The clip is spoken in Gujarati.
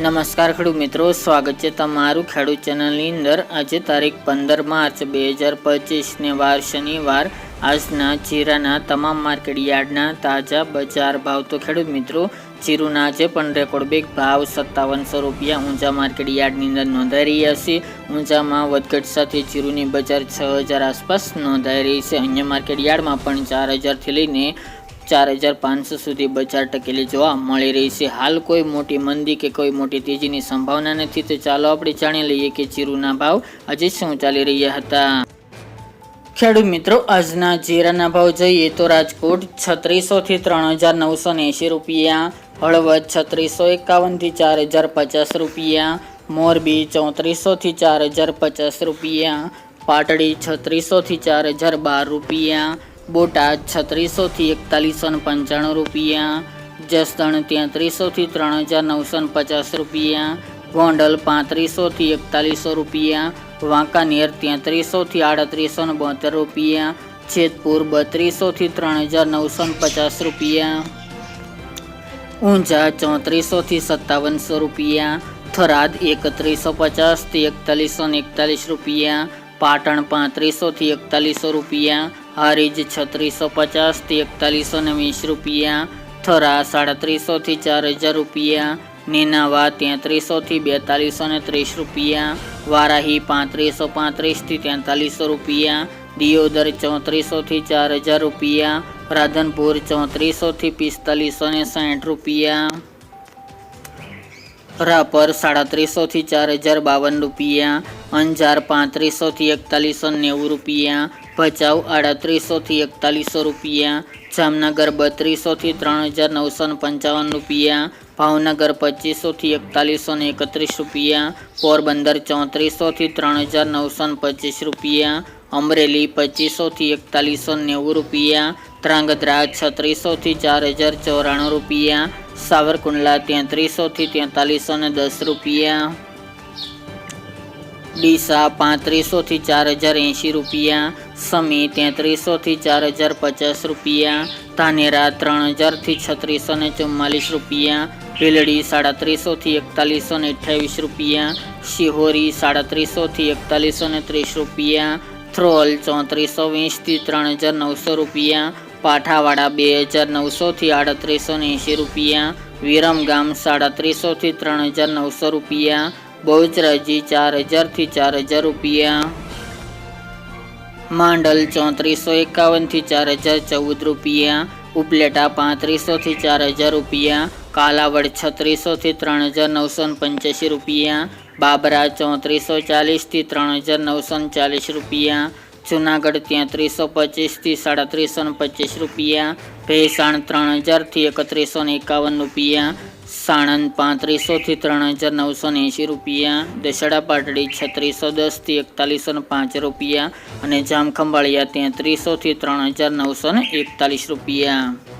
નમસ્કાર ખેડૂત મિત્રો, સ્વાગત છે તમારું ખેડૂત ચેનલની અંદર. આજે તારીખ પંદર માર્ચ બે હજાર પચીસને વાર શનિવાર. આજના જીરાના તમામ માર્કેટ યાર્ડના તાજા બજાર ભાવ. તો ખેડૂત મિત્રો, જીરુના આજે પણ રેકોર્ડ બેગ ભાવ સત્તાવનસો રૂપિયા ઊંચા માર્કેટ યાર્ડની અંદર નોંધાઈ રહ્યા છે. ઊંચામાં વધઘટ સાથે જીરુની બજાર છ હજાર આસપાસ નોંધાઈ રહી છે. અન્ય માર્કેટ યાર્ડમાં પણ ચાર હજારથી લઈને ચાર હજાર પાંચસો સુધી બજાર ટકેલી જોવા મળી રહી છે. હાલ કોઈ મોટી મંદી કે કોઈ મોટી તેજીની સંભાવના નથી. તો ચાલો આપણે જાણી લઈએ કે જીરુના ભાવ આજે શું ચાલી રહ્યા હતા. ખેડૂત મિત્રો, આજના જીરાના ભાવ જોઈએ તો રાજકોટ છત્રીસો થી ત્રણ હજાર નવસો એંશી રૂપિયા, હળવદ છત્રીસો એકાવનથી ચાર હજાર પચાસ રૂપિયા, મોરબી ચોત્રીસો થી ચાર હજાર પચાસ રૂપિયા, પાટડી છત્રીસો થી ચાર હજાર બાર રૂપિયા બોટાદ છત્રીસો થી એકતાલીસો ને પંચાણું રૂપિયા, જસદણ તેત્રીસો થી ત્રણ હજાર નવસો ને પચાસ રૂપિયા, ગોંડલ પાંત્રીસો થી એકતાલીસો રૂપિયા, વાંકાનેર તેત્રીસો થી આડત્રીસો ને બોતેર રૂપિયા, જેતપુર બત્રીસો થી ત્રણ હજાર નવસો ને પચાસ રૂપિયા, ઊંઝા ચોત્રીસો થી સત્તાવનસો રૂપિયા, થરાદ એકત્રીસો પચાસથી એકતાલીસો ને એકતાલીસ રૂપિયા, પાટણ પાંત્રીસો થી એકતાલીસો રૂપિયા હારીજ છત્રીસો પચાસથી એકતાલીસો ને વીસ રૂપિયા, થરા સાડત્રીસોથી ચાર હજાર રૂપિયા, નેનાવા તેત્રીસોથી બેતાલીસો ને ત્રીસ રૂપિયા, વારાહી પાંત્રીસો પાંત્રીસથી તેતાલીસો રૂપિયા, દિયોદર ચોત્રીસોથી ચાર હજાર રૂપિયા, રાધનપુર ચોત્રીસોથી પિસ્તાલીસો ને સાઠ રૂપિયા, રાપર સાડત્રીસોથી ચાર હજાર બાવન રૂપિયા અંજાર પાંત્રીસોથી એકતાલીસો નેવું રૂપિયા, ભચાઉ આડત્રીસોથી એકતાલીસો રૂપિયા, જામનગર બત્રીસોથી ત્રણ હજાર નવસો પંચાવન રૂપિયા, ભાવનગર પચીસોથી એકતાલીસો ને એકત્રીસ રૂપિયા, પોરબંદર ચોત્રીસોથી ત્રણ હજાર નવસો ને પચીસ રૂપિયા, અમરેલી પચીસોથી એકતાલીસો નેવું રૂપિયા, ધ્રાંગધ્રા છત્રીસોથી ચાર હજાર ચોરાણું રૂપિયા, સાવરકુંડલા તેત્રીસોથી તેતાલીસો ને દસ રૂપિયા. ડીસા પાંત્રીસોથી ચાર હજાર એંશી રૂપિયા, સમી તેત્રીસોથી ચાર હજાર પચાસ રૂપિયા, ધાનેરા ત્રણ હજારથી છત્રીસો ને ચુમ્માલીસ રૂપિયા, ભીલડી સાડત્રીસોથી એકતાલીસો ને અઠ્યાવીસ રૂપિયા, શિહોરી સાડત્રીસોથી એકતાલીસો ને ત્રીસ રૂપિયા થ્રોલ ચોત્રીસો વીસથી ત્રણ હજાર નવસો રૂપિયા, પાઠાવાડા બે હજાર નવસોથી આડત્રીસો ને એંશી રૂપિયા, વિરમગામ સાડત્રીસોથી ત્રણ હજાર નવસો રૂપિયા બહુચરાજી ચાર હજારથી ચાર હજાર રૂપિયા. માંડલ ચોત્રીસો એકાવનથી ચાર હજાર ચૌદ રૂપિયા. ઉપલેટા પાંત્રીસોથી ચાર હજાર રૂપિયા. કાલાવડ છત્રીસોથી ત્રણ હજાર નવસો ને પંચ્યાસી રૂપિયા. બાબરા ચોત્રીસો ચાલીસથી ત્રણ હજાર નવસો ને ચાલીસ રૂપિયા. જુનાગઢ તેત્રીસો પચીસથી સાડત્રીસો ને પચીસ રૂપિયા. ભેસાણ ત્રણ હજારથી એકત્રીસો ને એકાવન રૂપિયા. સાણંદ પાંત્રીસોથી ત્રણ હજાર નવસો એંશી રૂપિયા દશેડા પાટડી છત્રીસો દસથી એકતાલીસો પાંચ રૂપિયા અને જામખંભાળિયા તેત્રીસોથી ત્રણ હજાર નવસો ને એકતાલીસ રૂપિયા.